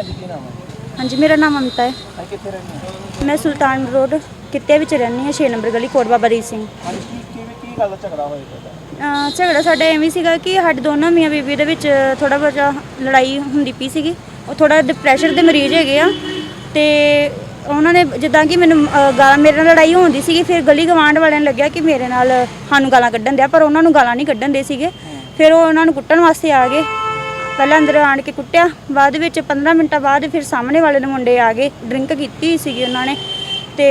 ਭੈਣ ਜੀ ਕੀ ਨਾਮ ਹੈ? ਹਾਂਜੀ ਮੇਰਾ ਨਾਮ ਮਮਤਾ ਹੈ। ਹਾਂ ਕਿੱਥੇ ਰਹਿੰਦੇ ਹੋ? ਮੈਂ ਸੁਲਤਾਨ ਰੋਡ ਕਿੱਤੇ ਵਿੱਚ ਰਹਿੰਦੀ ਹਾਂ 6 ਨੰਬਰ ਗਲੀ ਕੋਟ ਬਾਬਾ ਦੀਪ ਸਿੰਘ। ਹਾਂਜੀ ਕੀ ਕਿਵੇਂ ਕੀ ਗੱਲ ਦਾ ਝਗੜਾ ਹੋਇਆ ਤੁਹਾਡਾ? ਅਹ ਝਗੜਾ ਸਾਡਾ ਐਵੇਂ ਸੀਗਾ ਕਿ ਸਾਡੇ ਦੋਨੋਂ ਮੀਆਂ ਬੀਬੀ ਦੇ ਵਿੱਚ ਥੋੜਾ ਬਹੁਤਾ ਲੜਾਈ ਹੁੰਦੀ ਪਈ ਸੀਗੀ। ਉਹ ਥੋੜਾ ਡਿਪਰੈਸ਼ਨ ਦੇ ਮਰੀਜ਼ ਹੈਗੇ ਆ। ਤੇ ਉਹਨਾਂ ਨੇ ਜਿੱਦਾਂ ਕਿ ਮੈਨੂੰ ਅਹ, ਗਾਲਾਂ ਮੇਰੇ ਨਾਲ ਲੜਾਈ ਹੁੰਦੀ ਸੀਗੀ ਫਿਰ ਗਲੀ ਗਵਾਂਢ ਵਾਲਿਆਂ ਨੂੰ ਲੱਗਿਆ ਕਿ ਮੇਰੇ ਨਾਲ ਸਾਨੂੰ ਗਾਲਾਂ ਕੱਢਣ ਦਿਆ ਪਰ ਉਹਨਾਂ ਨੂੰ ਗਾਲਾਂ ਨਹੀਂ ਕੱਢਣ ਦੇ ਸੀਗੇ। ਫਿਰ ਉਹ ਉਹਨਾਂ ਨੂੰ ਕੁੱਟਣ ਵਾਸਤੇ ਆ ਗਏ। ਪਹਿਲਾਂ ਅੰਦਰ ਆਣ ਕੇ ਕੁੱਟਿਆ ਬਾਅਦ ਵਿੱਚ 15 ਮਿੰਟਾਂ ਬਾਅਦ ਫਿਰ ਸਾਹਮਣੇ ਵਾਲੇ ਦੇ ਮੁੰਡੇ ਆ ਗਏ ਡਰਿੰਕ ਕੀਤੀ ਸੀਗੀ ਉਹਨਾਂ ਨੇ ਤੇ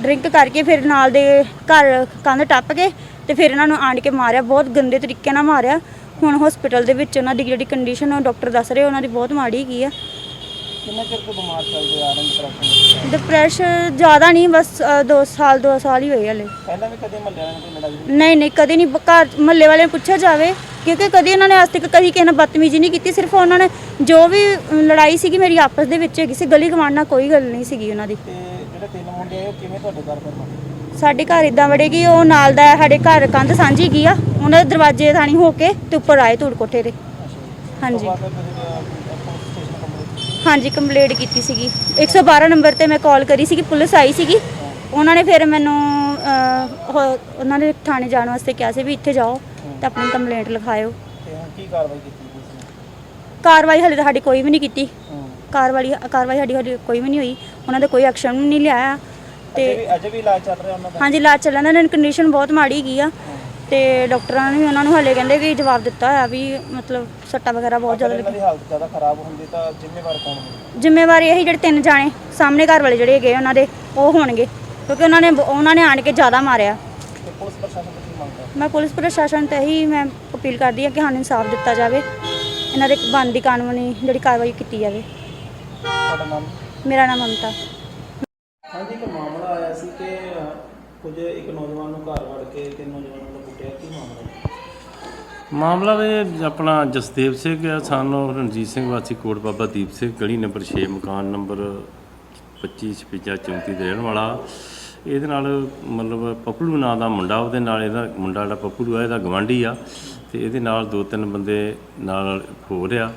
ਡਰਿੰਕ ਕਰਕੇ ਫਿਰ ਨਾਲ ਦੇ ਘਰ ਕੰਧ ਟੱਪ ਕੇ ਤੇ ਫਿਰ ਇਹਨਾਂ ਨੂੰ ਆਣ ਕੇ ਮਾਰਿਆ ਬਹੁਤ ਗੰਦੇ ਤਰੀਕੇ ਨਾਲ ਮਾਰਿਆ। ਹੁਣ ਹਸਪੀਟਲ ਦੇ ਵਿੱਚ ਉਹਨਾਂ ਦੀ ਜਿਹੜੀ ਕੰਡੀਸ਼ਨ ਉਹ ਡਾਕਟਰ ਦੱਸ ਰਹੇ ਉਹਨਾਂ ਦੀ ਬਹੁਤ ਮਾੜੀ ਹੈਗੀ ਆ। ਕਿੰਨਾ ਚਿਰ ਤੋਂ ਬਿਮਾਰ ਚੱਲਦੇ ਆ ਰਹੇ ਡਿਪਰੈਸ਼ਨ ਡਿਪਰੈਸ਼ਨ ਜ਼ਿਆਦਾ ਨਹੀਂ ਬਸ 2 ਸਾਲ 2 ਸਾਲ ਹੀ ਹੋਏ ਹਲੇ। ਪਹਿਲਾਂ ਵੀ ਕਦੇ ਕੋਈ ਲੜਾਈ ਹੋਈ? ਨਹੀਂ ਨਹੀਂ ਕਦੇ ਨਹੀਂ ਘਰ ਮਹੱਲੇ ਵਾਲਿਆਂ ਪੁੱਛਿਆ ਜਾਵੇ ਕਿਉਂਕਿ ਕਦੇ ਉਹਨਾਂ ਨੇ ਅੱਜ ਤੱਕ ਕਦੀ ਕਿਸੇ ਨਾਲ ਬਦਤਮੀਜ਼ੀ ਨਹੀਂ ਕੀਤੀ ਸਿਰਫ ਉਹਨਾਂ ਨੇ ਜੋ ਵੀ ਲੜਾਈ ਸੀਗੀ ਮੇਰੀ ਆਪਸ ਦੇ ਵਿੱਚ ਹੈਗੀ ਸੀ ਗਲੀ ਨਾਲ ਕੋਈ ਗੱਲ ਨਹੀਂ ਸੀਗੀ ਉਹਨਾਂ ਦੀ। ਤੇ ਜਿਹੜੇ ਤਿੰਨ ਮੁੰਡੇ ਆਏ ਉਹ ਕਿਵੇਂ ਤੁਹਾਡੇ ਘਰ ਫਿਰ ਮੱਲੇ ਸਾਡੇ ਘਰ ਇਦਾਂ ਵੜੇ ਕਿ ਉਹ ਨਾਲ ਦਾ ਸਾਡੇ ਘਰ ਕੰਧ ਸਾਂਝੀ ਗਈ ਆ ਉਹਨਾਂ ਦੇ ਦਰਵਾਜ਼ੇ ਥਾਣੀ ਹੋ ਕੇ ਤੇ ਉੱਪਰ ਆਏ ਧੂੜ ਕੋਠੇ ਤੇ। ਹਾਂਜੀ। ਬਾਅਦ ਫਿਰ ਤੁਸੀਂ ਅਹ, ਪੁਲਿਸ ਸਟੇਸ਼ਨ ਕੰਪਲੇਂਟ ਹਾਂਜੀ ਕੰਪਲੇਂਟ ਕੀਤੀ ਸੀਗੀ। 112 ਨੰਬਰ ਤੇ ਮੈਂ ਕਾਲ ਕਰੀ ਸੀਗੀ ਪੁਲਿਸ ਆਈ ਸੀਗੀ ਉਹਨਾਂ ਨੇ ਫਿਰ ਮੈਨੂੰ ਅਹ, ਉਹ- ਉਹਨਾਂ ਨੇ ਥਾਣੇ ਜਾਣ ਵਾਸਤੇ ਕਿਹਾ ਸੀ ਵੀ ਇੱਥੇ ਜਾਓ ਤੇ ਆਪਣੀ ਕੰਪਲੇਂਟ ਲਿਖਾਇਓ। ਤੇ ਹੁਣ ਕੀ ਕਾਰਵਾਈ ਕੀਤੀ ਪੁਲਿਸ ਨੇ? ਕਾਰਵਾਈ ਹਲੇ ਤਾਂ ਸਾਡੀ ਕੋਈ ਵੀ ਨਹੀਂ ਕੀਤੀ। ਹੂੰ। ਕਾਰਵਾਈ ਕਾਰਵਾਈ ਸਾਡੀ ਸਾਡੀ ਕੋਈ ਵੀ ਨਹੀਂ ਹੋਈ। ਉਹਨਾਂ ਦਾ ਕੋਈ ਐਕਸ਼ਨ ਵੀ ਨਹੀਂ ਲਿਆ। ਤੇ ਅਜੇ ਵੀ ਇਲਾਜ ਚੱਲ ਰਿਹਾ ਉਹਨਾਂ ਦਾ? ਹਾਂਜੀ ਇਲਾਜ ਚੱਲਣ ਦਾ ਕੰਡੀਸ਼ਨ ਬਹੁਤ ਮਾੜੀ ਗਈ ਆ। ਤੇ ਡਾਕਟਰਾਂ ਨੇ ਵੀ ਉਹਨਾਂ ਨੂੰ ਹਲੇ ਕਹਿੰਦੇ ਕਿ ਜਵਾਬ ਦਿੱਤਾ ਹੋਇਆ ਵੀ ਮਤਲਬ ਸੱਟਾਂ ਵਗੈਰਾ ਬਹੁਤ ਜ਼ਿਆਦਾ ਅਗਰ ਇਹਨਾਂ ਲੱਗੀ ਦੀ ਹਾਲਤ ਜ਼ਿਆਦਾ ਖਰਾਬ ਹੁੰਦੀ ਤਾਂ ਜ਼ਿੰਮੇਵਾਰ ਕੌਣ ਹੋਵੇ ਜ਼ਿੰਮੇਵਾਰੀ ਇਹੀ ਜਿਹੜੇ ਤਿੰਨ ਜਾਣੇ ਸਾਹਮਣੇ ਘਰ ਵਾਲੇ ਜਿਹੜੇ ਹੈਗੇ ਉਹਨਾਂ ਦੇ ਉਹ ਹੋਣਗੇ। ਕਿਉਂਕਿ ਉਹਨਾਂ ਨੇ ਉਹਨਾਂ ਨੇ ਆਣ ਕੇ ਜ਼ਿਆਦਾ ਮਾਰਿਆ। ਤੇ ਪੁਲਿਸ ਪ੍ਰਸ਼ਾਸਨ ਤੋਂ ਕੀ ਮੰਗਦਾ ਮੈਂ ਪੁਲਿਸ ਪ੍ਰਸ਼ਾਸਨ ਤੇ ਹੀ ਮੈਂ ਅਪੀਲ ਕਰਦੀ ਹਾਂ ਕਿ ਸਾਨੂੰ ਇਨਸਾਫ ਦਿੱਤਾ ਜਾਵੇ। ਇਹਨਾਂ ਦੇ ਬਣਦੀ ਕਾਨੂੰਨੀ ਜਿਹੜੀ ਕਾਰਵਾਈ ਕੀਤੀ ਜਾਵੇ। ਤੁਹਾਡਾ ਨਾਮ? ਮੇਰਾ ਨਾਮ ਮਮਤਾ। ਹਾਂਜੀ ਇੱਕ ਮਾਮਲਾ ਆਇਆ ਸੀ ਕਿ ਅਹ, ਕੁਝ ਇੱਕ ਨੌਜਵਾਨ ਨੂੰ ਘਰ ਵੜ ਕੇ ਤਿੰਨ ਨੌਜਵਾਨਾਂ ਨੂੰ ਕੁੱਟਿਆ। ਕੀ ਮਾਮਲਾ ਹੈ? ਮਾਮਲਾ ਵੀ ਆਪਣਾ ਜਸਦੇਵ ਸਿੰਘ ਆ ਸਾਨੂੰ ਰਣਜੀਤ ਸਿੰਘ ਵਾਸੀ ਕੋਟ ਬਾਬਾ ਦੀਪ ਸਿੰਘ ਗਲੀ ਨੰਬਰ 6 ਮਕਾਨ ਨੰਬਰ 25 56 34 ਦੇ ਰਹਿਣ ਵਾਲਾ। ਇਹਦੇ ਨਾਲ ਮਤਲਬ ਪਪਲੂ ਨਾਂ ਦਾ ਮੁੰਡਾ, ਉਹਦੇ ਨਾਲ ਇਹਦਾ ਮੁੰਡਾ ਜਿਹੜਾ ਪਪਲੂ ਆ, ਇਹਦਾ ਗਵਾਂਢੀ ਆ। ਤੇ ਇਹਦੇ ਨਾਲ ਦੋ ਤਿੰਨ ਬੰਦੇ ਨਾਲ ਹੋ ਰਿਹਾ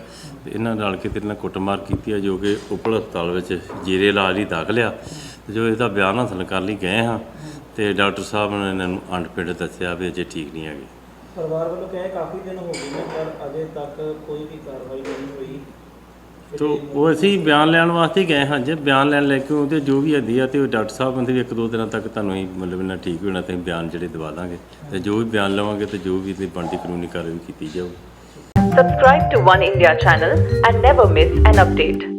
ਤੇ ਇਹਨਾਂ ਨਾਲ ਕੇ ਤੇ ਇਹਨਾਂ ਕੁੱਟਮਾਰ ਕੀਤੀ ਆ, ਜੋ ਕਿ ਉਪਲ ਹਸਪਤਾਲ ਵਿੱਚ ਜੀਰੇ ਇਲਾਜ ਲਈ ਦਾਖਲ ਆ। ਤੇ ਜੋ ਇਹਦਾ ਬਿਆਨ ਹਾਸਲ ਕਰ ਲਈ ਗਏ ਹਾਂ, ਤੇ ਡਾਕਟਰ ਸਾਹਿਬ ਨੇ ਇਹਨਾਂ ਨੂੰ ਅੰਡਪਿੰਡ ਦੱਸਿਆ ਵੀ ਅਜੇ ਠੀਕ ਨਹੀਂ ਹੈਗੇ। ਪਰਿਵਾਰ ਵੱਲੋਂ ਕਹੇ ਕਾਫੀ ਦਿਨ ਹੋ ਗਏ ਨੇ, ਪਰ ਅਜੇ ਤੱਕ ਕੋਈ ਵੀ ਕਾਰਵਾਈ ਨਹੀਂ ਹੋਈ। ਤੋ ਉਹ ਅਸੀਂ ਬਿਆਨ ਲੈਣ ਵਾਸਤੇ ਹੀ ਗਏ ਹਾਂ ਜੇ। ਬਿਆਨ ਲੈਣ ਲੈ ਕੇ ਉਹਦੇ ਜੋ ਵੀ ਹੱਦੀ ਆ ਤੇ ਉਹ ਡਾਕਟਰ ਸਾਹਿਬ ਕਹਿੰਦੇ ਵੀ ਇੱਕ ਦੋ ਦਿਨਾਂ ਤੱਕ ਤੁਹਾਨੂੰ ਹੀ ਮਤਲਬ ਇਹਨਾਂ ਠੀਕ ਹੋਣਾ ਤੇ ਬਿਆਨ ਜਿਹੜੇ ਦਵਾ ਦਾਂਗੇ। ਤੇ ਜੋ ਵੀ ਬਿਆਨ ਲਵਾਂਗੇ ਤੇ ਜੋ ਵੀ ਤੇ ਬਣਦੀ ਕਾਨੂੰਨੀ ਕਾਰਵਾਈ ਕੀਤੀ ਜਾਊ। Subscribe to One India channel and never miss an update.